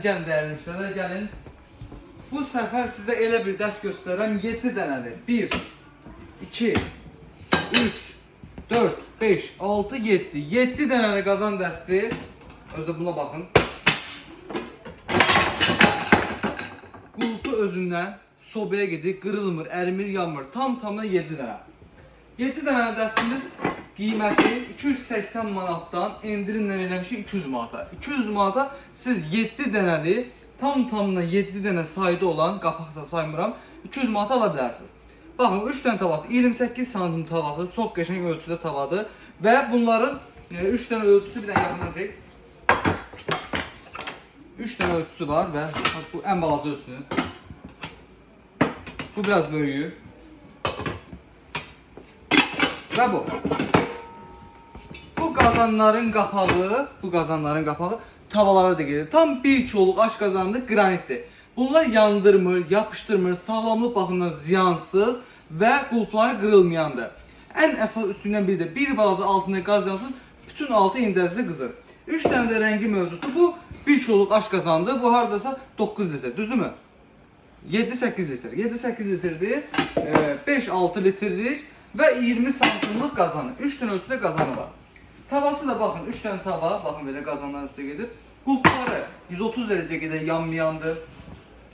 Gəlin dəyərli müştərilər, gəlin. Bu səfər sizə elə bir dərs göstərəm 7 dənədir. 1 2 3 4 5 6 7 7 dənəli qazan dəsti. Özdə buna baxın. Qulpu özündən sobaya gedir, qırılmır, ərimir, yanmır. Tam tamına 7 dənə. 7 dənə dəstimiz qiyməti 280 manatdan endirimlə eləmişik 200 manata. 200 manata siz 7 dənəli tam tamına 7 dənə sayda olan, qapaqsa saymıram, 200 manata ala bilərsiniz. Baxın 3 dənə tavası, 28 santim tavası, çox qəşəng ölçüdə tavadır və bunların 3 dənə ölçüsü bir dənə yaxından çək. 3 dənə ölçüsü var və bu ən balaca ölçüsü. Bu biraz böyüyü. Və bu. Bu qazanların qapağı, bu qazanların qapağı tavalara da gedir. Tam 1 kiloluq aş qazanı qranitdir. Bunlar yandırmır, yapışdırmır, sağlamlıq baxımından ziyansız və qulpları qırılmayandır. Ən əsas üstündən biri də bir balaca altında qaz yansın, bütün altı indərzdə qızır. 3 dənə də rəngi mövcuddur. Bu 1 kiloluq aş qazandır. Bu hardasa 9 litr, düzdürmü? 7-8 litr. 7-8 litrdir. 5-6 litrdir və 20 santimlik qazanı. 3 dənə ölçüdə qazanı var. Tavası da baxın 3 dənə tava, baxın belə qazanların üstə gedir. Qulpları 130 dərəcə qədər yanmayandır.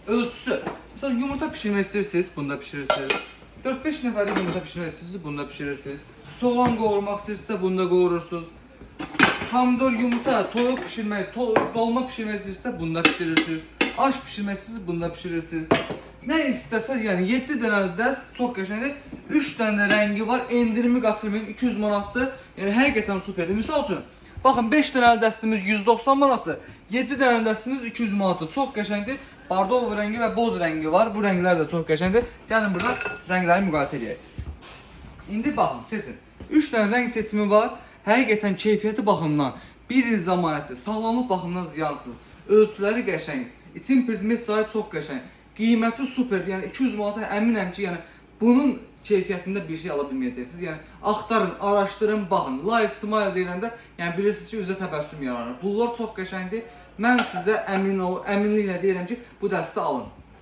Ölçüsü. Məsələn yumurta bişirmək istəyirsiniz, bunda bişirirsiniz. 4-5 nəfərlik yumurta bişirmək istəyirsiniz, bunda bişirirsiniz. Soğan qovurmaq istəyirsinizsə bunda qovurursunuz. Pomidor, yumurta, toyuq pişirmək, to dolma pişirmək istəyirsinizsə bunda bişirirsiniz. Aş pişirmək istəyirsinizsə bunda bişirirsiniz. Nə istəsəz, yəni 7 dənə dəst çox qəşəngdir. 3 dənə də rəngi var. Endirimi qaçırmayın 200 manatdır. Yəni həqiqətən superdir. Misal üçün, baxın 5 dənə dəstimiz 190 manatdır. 7 dənə dəstimiz 200 manatdır. Çox qəşəngdir. Bardov rəngi və boz rəngi var. Bu rənglər də çox qəşəngdir. Gəlin burada rəngləri müqayisə edək. İndi baxın, seçin. 3 dənə rəng seçimi var. Həqiqətən keyfiyyəti baxımından 1 il zəmanətli, sağlamlıq baxımından ziyansız. Ölçüləri qəşəng, için pridmet sayı çox qəşəng. Qiyməti superdir. Yəni 200 manata əminəm ki, yəni bunun keyfiyyətində bir şey ala bilməyəcəksiniz. Yəni axtarın, araşdırın, baxın. Live smile deyiləndə, yəni bilirsiniz ki, üzə təbəssüm yaranır. Bunlar çox qəşəngdir. Mən sizə əmin ol, əminliklə deyirəm ki, bu dəsti alın.